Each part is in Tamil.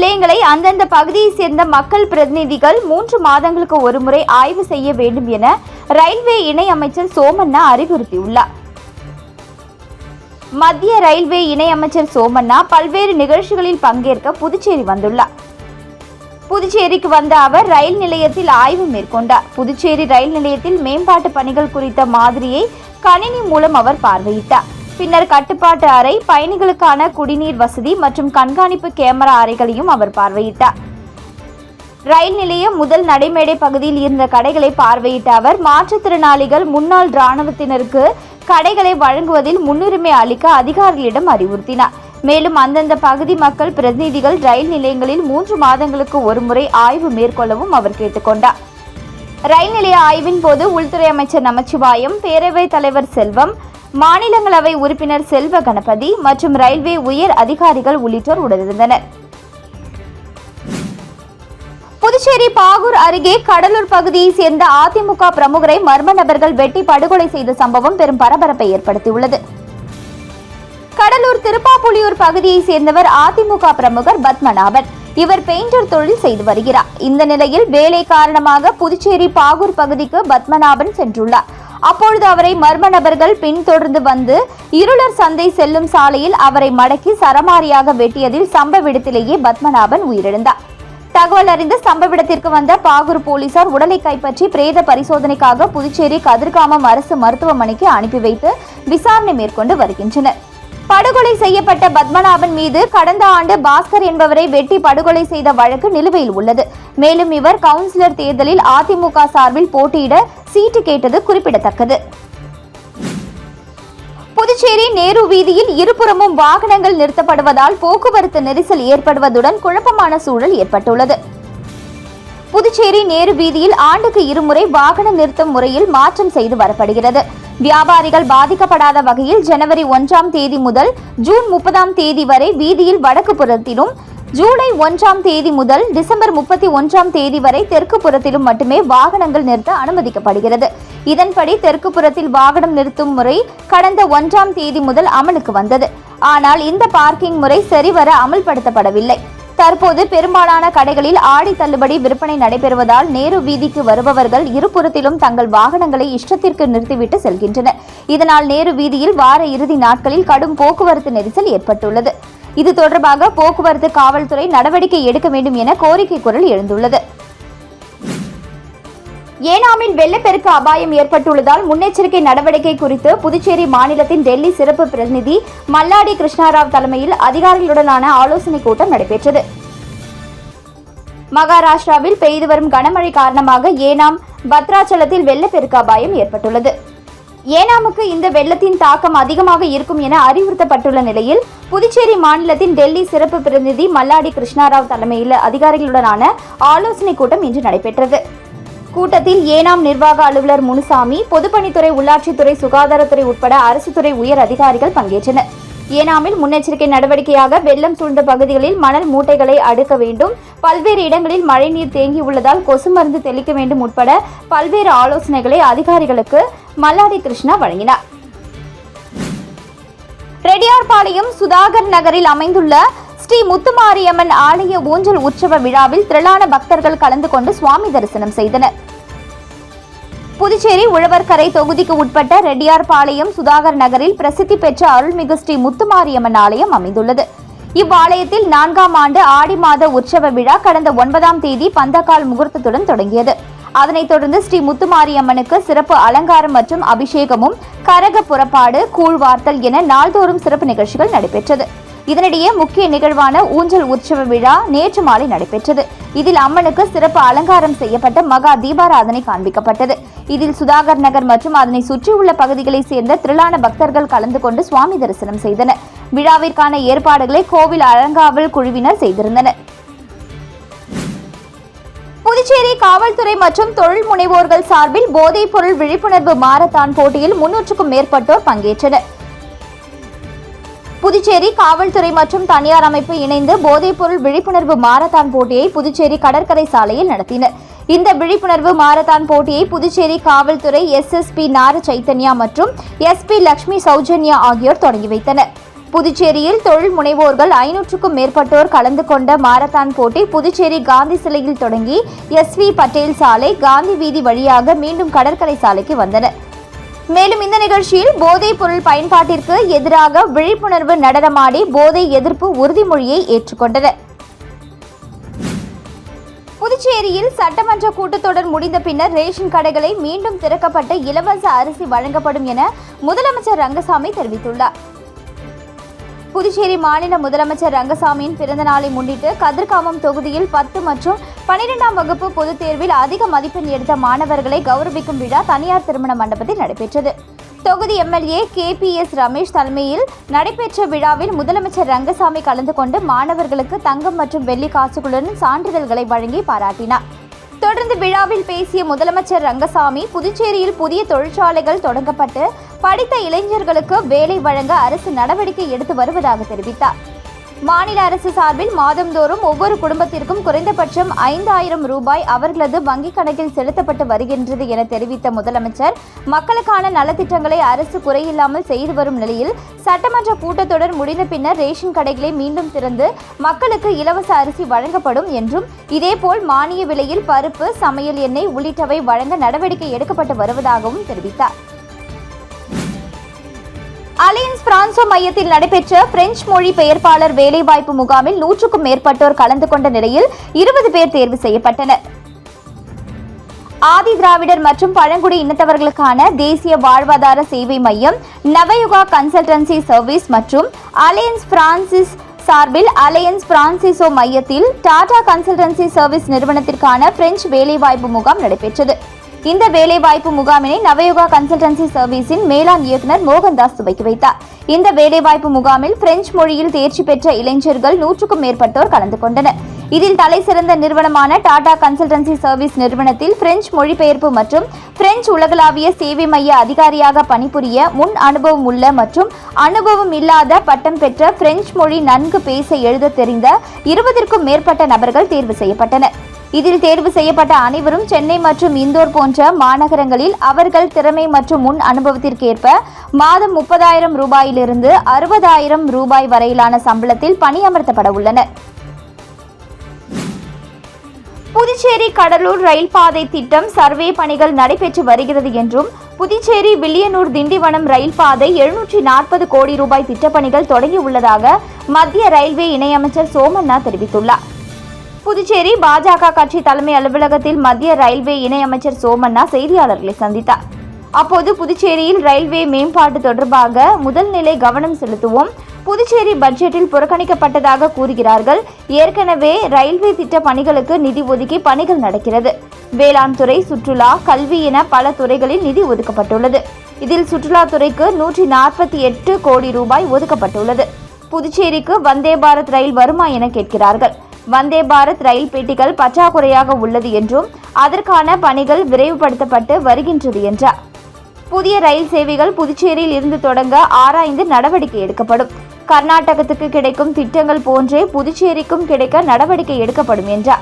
நிலையங்களை அந்தந்த பகுதியை சேர்ந்த மக்கள் பிரதிநிதிகள் மூன்று மாதங்களுக்கு ஒருமுறை ஆய்வு செய்ய வேண்டும் என ரயில்வே இணை அமைச்சர் சோமண்ணா அறிவுறுத்தியுள்ளார். மத்திய ரயில்வே இணை அமைச்சர் சோமண்ணா பல்வேறு நிகழ்ச்சிகளில் பங்கேற்க புதுச்சேரி வந்துள்ளார். புதுச்சேரிக்கு வந்த அவர் ரயில் நிலையத்தில் ஆய்வு மேற்கொண்டார். புதுச்சேரி ரயில் நிலையத்தில் மேம்பாட்டு பணிகள் குறித்த மாதிரியை கணினி மூலம் அவர் பார்வையிட்டார். பின்னர் கட்டுப்பாட்டு அறை பயணிகளுக்கான குடிநீர் வசதி மற்றும் கண்காணிப்பு கேமரா அறைகளையும் அவர் பார்வையிட்டார். ரயில் நிலையம் முதல் நடைமேடை பகுதியில் இருந்த கடைகளை பார்வையிட்ட அவர் மாற்றுத்திறனாளிகள் முன்னாள் இராணுவத்தினருக்கு கடைகளை வழங்குவதில் முன்னுரிமை அளிக்க அதிகாரிகளிடம் அறிவுறுத்தினார். மேலும் அந்தந்த பகுதி மக்கள் பிரதிநிதிகள் ரயில் நிலையங்களில் மூன்று மாதங்களுக்கு ஒருமுறை ஆய்வு மேற்கொள்ளவும் அவர் கேட்டுக்கொண்டார். ரயில் நிலைய ஆய்வின் போது உள்துறை அமைச்சர் நமச்சிவாயம் பேரவைத் தலைவர் செல்வம் மாநிலங்களவை உறுப்பினர் செல்வ கணபதி மற்றும் ரயில்வே உயர் அதிகாரிகள் உள்ளிட்டோர் உடனிருந்தனர். புதுச்சேரி பாகூர் அருகே கடலூர் பகுதியைச் சேர்ந்த அதிமுக பிரமுகரை மர்ம நபர்கள் வெட்டி படுகொலை செய்த சம்பவம் பெரும் பரபரப்பை ஏற்படுத்தியுள்ளது. கடலூர் திருப்பாப்புலியூர் பகுதியைச் சேர்ந்தவர் அதிமுக பிரமுகர் பத்மநாபன். இவர் பெயிண்டர் தொழில் செய்து வருகிறார். இந்த நிலையில் வேலை காரணமாக புதுச்சேரி பாகூர் பகுதிக்கு பத்மநாபன் சென்றுள்ளார். அப்பொழுது அவரை மர்ம நபர்கள் பின்தொடர்ந்து வந்து இருளர் சந்தை செல்லும் சாலையில் அவரை மடக்கி சரமாரியாக வெட்டியதில் சம்பவ இடத்திலேயே பத்மநாபன் உயிரிழந்தார். தகவல் அறிந்து சம்பவ இடத்திற்கு வந்த பாகூர் போலீசார் உடலை கைப்பற்றி பிரேத பரிசோதனைக்காக புதுச்சேரி கதிர்காமம் அரசு மருத்துவமனைக்கு அனுப்பி வைத்து விசாரணை மேற்கொண்டு வருகின்றனர். படுகொலை செய்யப்பட்ட பத்மநாபன் மீது கடந்த ஆண்டு பாஸ்கர் என்பவரை வெட்டி படுகொலை செய்த வழக்கு நிலுவையில் உள்ளது. மேலும் இவர் கவுன்சிலர் தேர்தலில் அதிமுக சார்பில் போட்டியிட சீட்டு கேட்டது குறிப்பிடத்தக்கது. புதுச்சேரி நேரு வீதியில் இருபுறமும் வாகனங்கள் நிறுத்தப்படுவதால் போக்குவரத்து நெரிசல் ஏற்படுவதுடன் குழப்பமான சூழல் ஏற்பட்டுள்ளது. புதுச்சேரி நேரு வீதியில் ஆண்டுக்கு இருமுறை வாகன நிறுத்தம் முறையில் மாற்றம் செய்து வரப்படுகிறது. வியாபாரிகள் பாதிக்கப்படாத வகையில் ஜனவரி ஒன்றாம் தேதி முதல் ஜூன் முப்பதாம் தேதி வரை வீதியில் வடக்கு புறத்திலும் ஜூலை ஒன்றாம் தேதி முதல் டிசம்பர் முப்பத்தி ஒன்றாம் தேதி வரை தெற்கு புறத்திலும் மட்டுமே வாகனங்கள் நிறுத்த அனுமதிக்கப்படுகிறது. இதன்படி தெற்கு புறத்தில் வாகனம் நிறுத்தும் முறை கடந்த ஒன்றாம் தேதி முதல் அமலுக்கு வந்தது. ஆனால் இந்த பார்க்கிங் முறை சரிவர அமல்படுத்தப்படவில்லை. தற்போது பெரும்பாலான கடைகளில் ஆடி தள்ளுபடி விற்பனை நடைபெறுவதால் நேரு வீதிக்கு வருபவர்கள் இருபுறத்திலும் தங்கள் வாகனங்களை இஷ்டத்திற்கு நிறுத்திவிட்டு செல்கின்றனர். இதனால் நேரு வீதியில் வார இறுதி நாட்களில் கடும் போக்குவரத்து நெரிசல் ஏற்பட்டுள்ளது. இது தொடர்பாக போக்குவரத்து காவல்துறை நடவடிக்கை எடுக்க வேண்டும் என கோரிக்கை குரல் எழுந்துள்ளது. ஏனாமில் வெள்ளப்பெருக்கு அபாயம் ஏற்பட்டுள்ளதால் முன்னெச்சரிக்கை நடவடிக்கை குறித்து புதுச்சேரி மாநிலத்தின் டெல்லி சிறப்பு பிரதிநிதி மல்லாடி கிருஷ்ணாராவ் தலைமையில் அதிகாரிகளுடனான ஆலோசனைக் கூட்டம் நடைபெற்றது. மகாராஷ்டிராவில் பெய்து வரும் கனமழை காரணமாக ஏனாம் பத்ராச்சலத்தில் வெள்ளப்பெருக்கு அபாயம் ஏற்பட்டுள்ளது. ஏனாமுக்கு இந்த வெள்ளத்தின் தாக்கம் அதிகமாக இருக்கும் என அறிவுறுத்தப்பட்டுள்ள நிலையில் புதுச்சேரி மாநிலத்தின் டெல்லி சிறப்பு பிரதிநிதி மல்லாடி கிருஷ்ணாராவ் தலைமையில் அதிகாரிகளுடனான ஆலோசனைக் கூட்டம் இன்று நடைபெற்றது. கூட்டத்தில் ஏனாம் நிர்வாக அலுவலர் முனுசாமி பொதுப்பணித்துறை உள்ளாட்சித்துறை சுகாதாரத்துறை உட்பட அரசு துறை உயர் அதிகாரிகள் பங்கேற்றனர். ஏனாமில் முன்னெச்சரிக்கை நடவடிக்கையாக வெள்ளம் சூழ்ந்த பகுதிகளில் மணல் மூட்டைகளை அடுக்க வேண்டும். பல்வேறு இடங்களில் மழைநீர் தேங்கியுள்ளதால் கொசு மருந்து தெளிக்க வேண்டும் உட்பட பல்வேறு ஆலோசனைகளை அதிகாரிகளுக்கு மல்லாடி கிருஷ்ணா வழங்கினார். ரெடியார்பாளையம் சுதாகர் நகரில் அமைந்துள்ள ஸ்ரீ முத்துமாரியம்மன் ஆலய ஊஞ்சல் உற்சவ விழாவில் திரளான பக்தர்கள் கலந்து கொண்டு சுவாமி தரிசனம் செய்தனர். புதுச்சேரி உழவர்கரை தொகுதிக்கு உட்பட்ட ரெட்டியார்பாளையம் சுதாகர் நகரில் பிரசித்தி பெற்ற அருள்மிகு ஸ்ரீ முத்துமாரியம்மன் ஆலயம் அமைந்துள்ளது. இவ்வாலயத்தில் நான்காம் ஆண்டு ஆடி மாத உற்சவ விழா கடந்த ஒன்பதாம் தேதி பந்தக்கால் முகூர்த்தத்துடன் தொடங்கியது. அதனைத் தொடர்ந்து ஸ்ரீ முத்துமாரியம்மனுக்கு சிறப்பு அலங்காரம் மற்றும் அபிஷேகமும் கரக புறப்பாடு கூழ்வார்த்தல் என நாள்தோறும் சிறப்பு நிகழ்ச்சிகள் நடைபெற்றது. இதனிடையே முக்கிய நிகழ்வான ஊஞ்சல் உற்சவ விழா நேற்று மாலை நடைபெற்றது. இதில் அம்மனுக்கு சிறப்பு அலங்காரம் செய்யப்பட்ட மகா தீபாராதனை காண்பிக்கப்பட்டது. இதில் சுதாகர் நகர் மற்றும் அதனை சுற்றியுள்ள பகுதிகளைச் சேர்ந்த திரளான பக்தர்கள் கலந்து கொண்டு சுவாமி தரிசனம் செய்தனர். விழாவிற்கான ஏற்பாடுகளை கோவில் அலங்காவல் குழுவினர் செய்திருந்தனர். புதுச்சேரி காவல்துறை மற்றும் தொழில் முனைவோர்கள் சார்பில் போதைப் பொருள் விழிப்புணர்வு மாரத்தான் போட்டியில் முன்னூற்றுக்கும் மேற்பட்டோர் பங்கேற்றனர். புதுச்சேரி காவல்துறை மற்றும் தனியார் அமைப்பு இணைந்து போதைப்பொருள் விழிப்புணர்வு மாரத்தான் போட்டியை புதுச்சேரி கடற்கரை சாலையில் நடத்தினர். இந்த விழிப்புணர்வு மாரத்தான் போட்டியை புதுச்சேரி காவல்துறை எஸ்எஸ்பி நார சைத்தன்யா மற்றும் எஸ்பி லக்ஷ்மி சௌஜன்யா ஆகியோர் தொடங்கி வைத்தனர். புதுச்சேரியில் தொழில் முனைவோர்கள் ஐநூற்றுக்கும் மேற்பட்டோர் கலந்து கொண்ட மாரத்தான் போட்டி புதுச்சேரி காந்தி சிலையில் தொடங்கி எஸ். வி. பட்டேல் சாலை காந்தி வீதி வழியாக மீண்டும் கடற்கரை சாலைக்கு வந்தனர் மேலும் இந்த நிகழ்ச்சியில் போதைப் பொருள் பயன்பாட்டிற்கு எதிராக விழிப்புணர்வு நடனமாடி போதை எதிர்ப்பு உறுதிமொழியை ஏற்றுக்கொண்டனர். புதுச்சேரியில் சட்டமன்ற கூட்டத்தொடர் முடிந்த பின்னர் ரேஷன் கடைகளை மீண்டும் திறக்கப்பட்டு இலவச அரிசி வழங்கப்படும் என முதலமைச்சர் ரங்கசாமி தெரிவித்துள்ளார். புதுச்சேரி மாநில முதலமைச்சர் ரங்கசாமியின் பிறந்த நாளை முன்னிட்டு கதிர்காமம் தொகுதியில் பத்து மற்றும் பனிரெண்டாம் வகுப்பு பொதுத் தேர்வில் அதிக மதிப்பெண் எடுத்த மாணவர்களை கௌரவிக்கும் விழா தனியார் திருமண மண்டபத்தில் நடைபெற்றது. தொகுதி MLA K P S Ramesh தலைமையில் நடைபெற்ற விழாவில் முதலமைச்சர் ரங்கசாமி கலந்து கொண்டு மாணவர்களுக்கு தங்கம் மற்றும் வெள்ளி காசுகளுடன் சான்றிதழ்களை வழங்கி பாராட்டினார். தொடர்ந்து விழாவில் பேசிய முதலமைச்சர் ரங்கசாமி புதுச்சேரியில் புதிய தொழிற்சாலைகள் தொடங்கப்பட்டு படித்த இளைஞர்களுக்கு வேலை வழங்க அரசு நடவடிக்கை எடுத்து வருவதாக தெரிவித்தார். மாநில அரசு சார்பில் மாதந்தோறும் ஒவ்வொரு குடும்பத்திற்கும் குறைந்தபட்சம் ஐந்தாயிரம் ரூபாய் அவர்களது வங்கிக் கணக்கில் செலுத்தப்பட்டு வருகின்றது என தெரிவித்த முதலமைச்சர் மக்களுக்கான நலத்திட்டங்களை அரசு குறையில்லாமல் செய்து வரும் நிலையில் சட்டமன்ற கூட்டத்தொடர் முடிந்த பின்னர் ரேஷன் கடைகளை மீண்டும் திறந்து மக்களுக்கு இலவச அரிசி வழங்கப்படும் என்றும் இதேபோல் மானிய விலையில் பருப்பு சமையல் எண்ணெய் உள்ளிட்டவை வழங்க நடவடிக்கை எடுக்கப்பட்டு வருவதாகவும் தெரிவித்தார். அலையன்ஸ் பிரான்சோ மையத்தில் நடைபெற்ற பிரெஞ்சு மொழி பெயர்ப்பாளர் வேலைவாய்ப்பு முகாமில் நூற்றுக்கும் மேற்பட்டோர் கலந்து கொண்ட நிலையில் இருபது பேர் தேர்வு செய்யப்பட்டனர். ஆதி திராவிடர் மற்றும் பழங்குடி இனத்தவர்களுக்கான தேசிய வாழ்வாதார சேவை மையம் நவயுகா கன்சல்டன்சி சர்வீஸ் மற்றும் அலையன்ஸ் பிரான்சிஸ் சார்பில் அலையன்ஸ் பிரான்சிசோ மையத்தில் டாடா கன்சல்டன்சி சர்வீஸ் நிறுவனத்திற்கான பிரெஞ்சு வேலைவாய்ப்பு முகாம் நடைபெற்றது. இந்த வேலைவாய்ப்பு முகாமினை நவயுகா கன்சல்டன்சி சர்வீஸின் மேலாண் இயக்குனர் மோகன்தாஸ் துவக்கி வைத்தார். இந்த வேலைவாய்ப்பு முகாமில் பிரெஞ்சு மொழியில் தேர்ச்சி பெற்ற இளைஞர்கள் நூற்றுக்கும் மேற்பட்டோர் கலந்து கொண்டனர். இதில் தலைசிறந்த நிறுவனமான டாடா கன்சல்டன்சி சர்வீஸ் நிறுவனத்தில் பிரெஞ்சு மொழிபெயர்ப்பு மற்றும் பிரெஞ்சு உலகளாவிய சேவை மைய அதிகாரியாக பணிபுரிய முன் அனுபவம் உள்ள மற்றும் அனுபவம் இல்லாத பட்டம் பெற்ற பிரெஞ்சு மொழி நன்கு பேச எழுத தெரிந்த இருபதிற்கும் மேற்பட்ட நபர்கள் தேர்வு செய்யப்பட்டனர். இதில் தேர்வு செய்யப்பட்ட அனைவரும் சென்னை மற்றும் இந்தோர் போன்ற மாநகரங்களில் அவர்கள் திறமை மற்றும் முன் அனுபவத்திற்கேற்ப மாதம் முப்பதாயிரம் ரூபாயிலிருந்து அறுபதாயிரம் ரூபாய் வரையிலான சம்பளத்தில் பணியமர்த்தப்பட உள்ளனர். புதுச்சேரி கடலூர் ரயில் பாதை திட்டம் சர்வே பணிகள் நடைபெற்று வருகிறது என்றும் புதுச்சேரி வில்லியனூர் திண்டிவனம் ரயில் பாதை எழுநூற்றி நாற்பது கோடி ரூபாய் திட்டப்பணிகள் தொடங்கியுள்ளதாக மத்திய ரயில்வே இணையமைச்சர் சோமண்ணா தெரிவித்துள்ளார். புதுச்சேரி பாஜக கட்சி தலைமை அலுவலகத்தில் மத்திய ரயில்வே இணையமைச்சர் சோமண்ணா செய்தியாளர்களை சந்தித்தார். அப்போது புதுச்சேரியில் ரயில்வே மேம்பாட்டு தொடர்பாக முதல்நிலை கவனம் செலுத்துவோம் புதுச்சேரி பட்ஜெட்டில் புறக்கணிக்கப்பட்டதாக கூறுகிறார்கள். ஏற்கனவே ரயில்வே திட்ட பணிகளுக்கு நிதி ஒதுக்கி பணிகள் நடக்கிறது. வேளாண் துறை சுற்றுலா கல்வி என பல துறைகளில் நிதி ஒதுக்கப்பட்டுள்ளது. இதில் சுற்றுலாத்துறைக்கு நூற்றி நாற்பத்தி எட்டு கோடி ரூபாய் ஒதுக்கப்பட்டுள்ளது. புதுச்சேரிக்கு வந்தே பாரத் ரயில் வருமா என கேட்கிறார்கள். வந்தே பாரத் ரயில் பெட்டிகள் பற்றாக்குறையாக உள்ளது என்றும் அதற்கான பணிகள் விரைவுபடுத்தப்பட்டு வருகின்றது என்றார். புதிய ரயில் சேவைகள் புதுச்சேரியில் இருந்து தொடங்க ஆராய்ந்து நடவடிக்கை எடுக்கப்படும். கர்நாடகத்துக்கு கிடைக்கும் திட்டங்கள் போன்றே புதுச்சேரிக்கும் கிடைக்க நடவடிக்கை எடுக்கப்படும் என்றார்.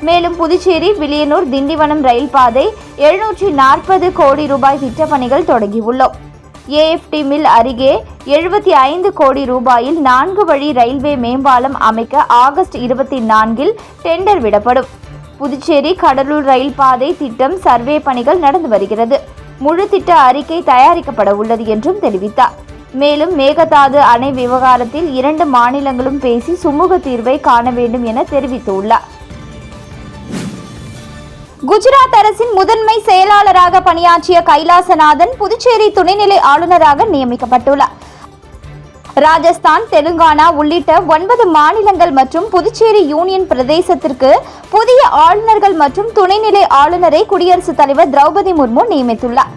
மேலும் புதுச்சேரி வில்லியனூர் திண்டிவனம் ரயில் பாதை எழுநூற்றி நாற்பது கோடி ரூபாய் திட்டப்பணிகள் தொடங்கியுள்ளோம். ஏஎஃப்டி மில் அருகே எழுபத்தி ஐந்து கோடி ரூபாயில் நான்கு வழி ரயில்வே மேம்பாலம் அமைக்க ஆகஸ்ட் இருபத்தி நான்கில் டெண்டர் விடப்படும். புதுச்சேரி கடலூர் ரயில் பாதை திட்டம் சர்வே பணிகள் நடந்து வருகிறது. முழு திட்ட அறிக்கை தயாரிக்கப்பட உள்ளது என்றும் தெரிவித்தார். மேலும் மேகதாது அணை விவகாரத்தில் இரண்டு மாநிலங்களும் பேசி சுமூக தீர்வை காண வேண்டும் என தெரிவித்துள்ளார். குஜராத் அரசின் முதன்மை செயலாளராக பணியாற்றிய கைலாசநாதன் புதுச்சேரி துணைநிலை ஆளுநராக நியமிக்கப்பட்டுள்ளார். ராஜஸ்தான் தெலுங்கானா உள்ளிட்ட ஒன்பது மாநிலங்கள் மற்றும் புதுச்சேரி யூனியன் பிரதேசத்திற்கு புதிய ஆளுநர்கள் மற்றும் துணைநிலை ஆளுநரை குடியரசுத் தலைவர் திரௌபதி முர்மு நியமித்துள்ளார்.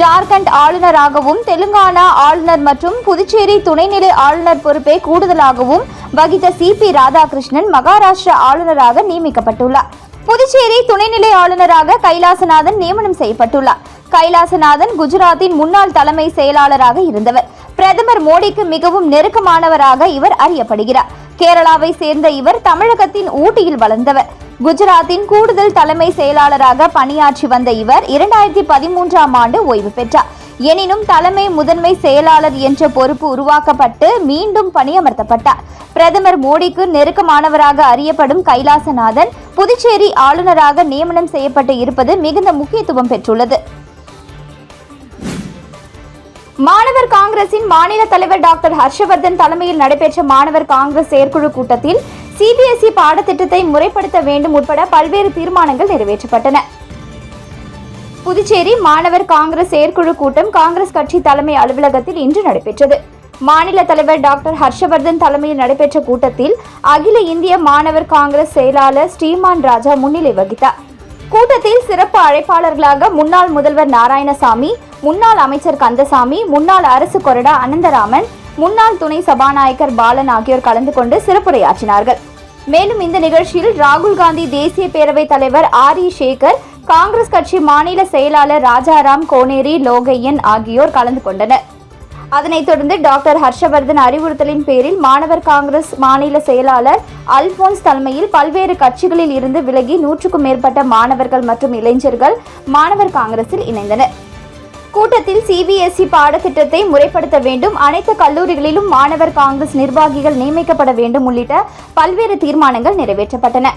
ஜார்க்கண்ட் ஆளுநராகவும் தெலுங்கானா ஆளுநர் மற்றும் புதுச்சேரி துணைநிலை ஆளுநர் பொறுப்பை கூடுதலாகவும் வகித்த சி பி ராதாகிருஷ்ணன் மகாராஷ்டிரா ஆளுநராக நியமிக்கப்பட்டுள்ளார். புதுச்சேரி துணைநிலை ஆளுநராக கைலாசநாதன் நியமனம் செய்யப்பட்டுள்ளார். கைலாசநாதன் குஜராத்தின் முன்னாள் தலைமை செயலாளராக இருந்தவர். பிரதமர் மோடிக்கு மிகவும் நெருக்கமானவராக இவர் அறியப்படுகிறார். கேரளாவை சேர்ந்த இவர் தமிழகத்தின் ஊட்டியில் வளர்ந்தவர். குஜராத்தின் கூடுதல் தலைமை செயலாளராக பணியாற்றி வந்த இவர் இரண்டாயிரத்தி பதிமூன்றாம் ஆண்டு ஓய்வு பெற்றார். எனினும் தலைமை முதன்மை செயலாளர் என்ற பொறுப்பு உருவாக்கப்பட்டு மீண்டும் பணியமர்த்தப்பட்டார். பிரதமர் மோடிக்கு நெருக்கமானவராக அறியப்படும் கைலாசநாதன் புதுச்சேரி ஆளுநராக நியமனம் செய்யப்பட்டு இருப்பது மிகுந்த முக்கியத்துவம் பெற்றுள்ளது. மாணவர் காங்கிரசின் மாநில தலைவர் டாக்டர் ஹர்ஷவர்தன் தலைமையில் நடைபெற்ற மாணவர் காங்கிரஸ் செயற்குழு கூட்டத்தில் சிபிஎஸ்இ பாடத்திட்டத்தை முறைப்படுத்த வேண்டும் உட்பட பல்வேறு தீர்மானங்கள் நிறைவேற்றப்பட்டன. புதுச்சேரி மாணவர் காங்கிரஸ் செயற்குழு கூட்டம் காங்கிரஸ் கட்சி தலைமை அலுவலகத்தில் இன்று நடைபெற்றது. மாநில தலைவர் டாக்டர் ஹர்ஷவர்தன் தலைமையில் நடைபெற்ற கூட்டத்தில் அகில இந்திய மாணவர் காங்கிரஸ் செயலாளர் ஸ்ரீமான் ராஜா முன்னிலை வகித்தார். கூட்டத்தில் சிறப்பு அழைப்பாளர்களாக முன்னாள் முதல்வர் நாராயணசாமி முன்னாள் அமைச்சர் கந்தசாமி முன்னாள் அரசு கொறடா அனந்தராமன் முன்னாள் துணை சபாநாயகர் பாலன் ஆகியோர் கலந்து கொண்டு சிறப்புரையாற்றினார்கள். மேலும் இந்த நிகழ்ச்சியில் ராகுல் காந்தி தேசிய பேரவைத் தலைவர் ஆர் இ சேகர் காங்கிரஸ் கட்சி மாநில செயலாளர் ராஜாராம் கோனேரி லோகையன் ஆகியோர் கலந்து கொண்டனர். அதனைத் தொடர்ந்து டாக்டர் ஹர்ஷவர்தன் அறிவுறுத்தலின் பேரில் மாணவர் காங்கிரஸ் மாநில செயலாளர் அல்போன்ஸ் தலைமையில் பல்வேறு கட்சிகளில் இருந்து விலகி நூற்றுக்கும் மேற்பட்ட மாணவர்கள் மற்றும் இளைஞர்கள் மாணவர் காங்கிரஸில் இணைந்தனர். கூட்டத்தில் சிபிஎஸ்இ பாடத்திட்டத்தை முறைப்படுத்த வேண்டும் அனைத்து கல்லூரிகளிலும் மாணவர் காங்கிரஸ் நிர்வாகிகள் நியமிக்கப்பட வேண்டும் உள்ளிட்ட பல்வேறு தீர்மானங்கள் நிறைவேற்றப்பட்டன.